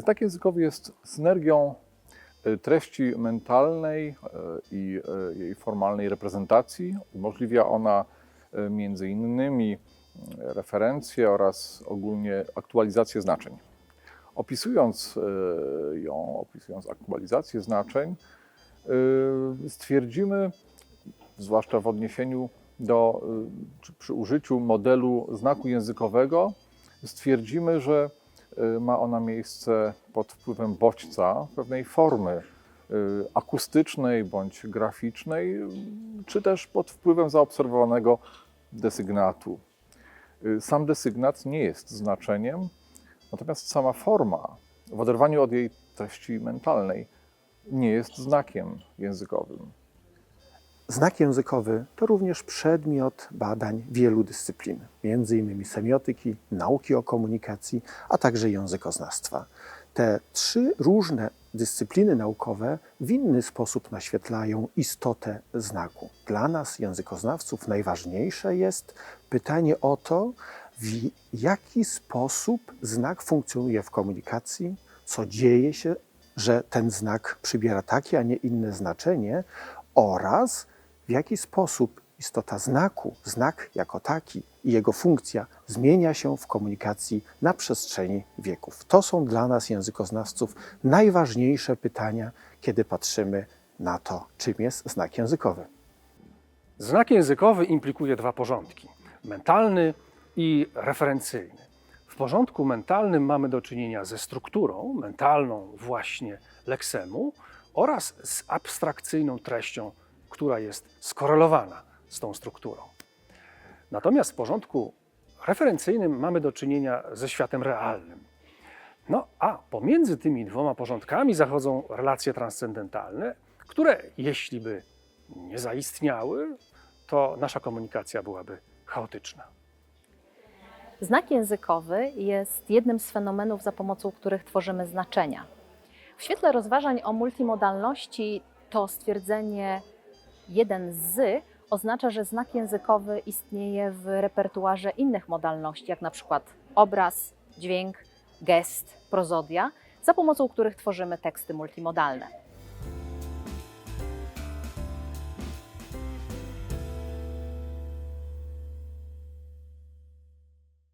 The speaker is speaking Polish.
Znak językowy jest synergią y, treści mentalnej y, i y, jej formalnej reprezentacji. Umożliwia ona y, między innymi y, referencje oraz ogólnie aktualizację znaczeń. Opisując y, ją, opisując aktualizację znaczeń, y, stwierdzimy, zwłaszcza w odniesieniu do, y, czy przy użyciu modelu znaku językowego, stwierdzimy, że y, ma ona miejsce pod wpływem bodźca pewnej formy y, akustycznej bądź graficznej, y, czy też pod wpływem zaobserwowanego desygnatu. Y, Sam desygnat nie jest znaczeniem, natomiast sama forma, w oderwaniu od jej treści mentalnej, nie jest znakiem językowym. Znak językowy to również przedmiot badań wielu dyscyplin, m.in. semiotyki, nauki o komunikacji, a także językoznawstwa. Te trzy różne dyscypliny naukowe w inny sposób naświetlają istotę znaku. Dla nas, językoznawców, najważniejsze jest pytanie o to, w jaki sposób znak funkcjonuje w komunikacji, co dzieje się, że ten znak przybiera takie, a nie inne znaczenie oraz w jaki sposób istota znaku, znak jako taki i jego funkcja zmienia się w komunikacji na przestrzeni wieków. To są dla nas, językoznawców, najważniejsze pytania, kiedy patrzymy na to, czym jest znak językowy. Znak językowy implikuje dwa porządki: mentalny i referencyjny. W porządku mentalnym mamy do czynienia ze strukturą mentalną, właśnie leksemu, oraz z abstrakcyjną treścią, która jest skorelowana z tą strukturą. Natomiast w porządku referencyjnym mamy do czynienia ze światem realnym. No a pomiędzy tymi dwoma porządkami zachodzą relacje transcendentalne, które, jeśli by nie zaistniały, to nasza komunikacja byłaby chaotyczna. Znak językowy jest jednym z fenomenów, za pomocą których tworzymy znaczenia. W świetle rozważań o multimodalności to stwierdzenie jeden z oznacza, że znak językowy istnieje w repertuarze innych modalności, jak na przykład obraz, dźwięk, gest, prozodia, za pomocą których tworzymy teksty multimodalne.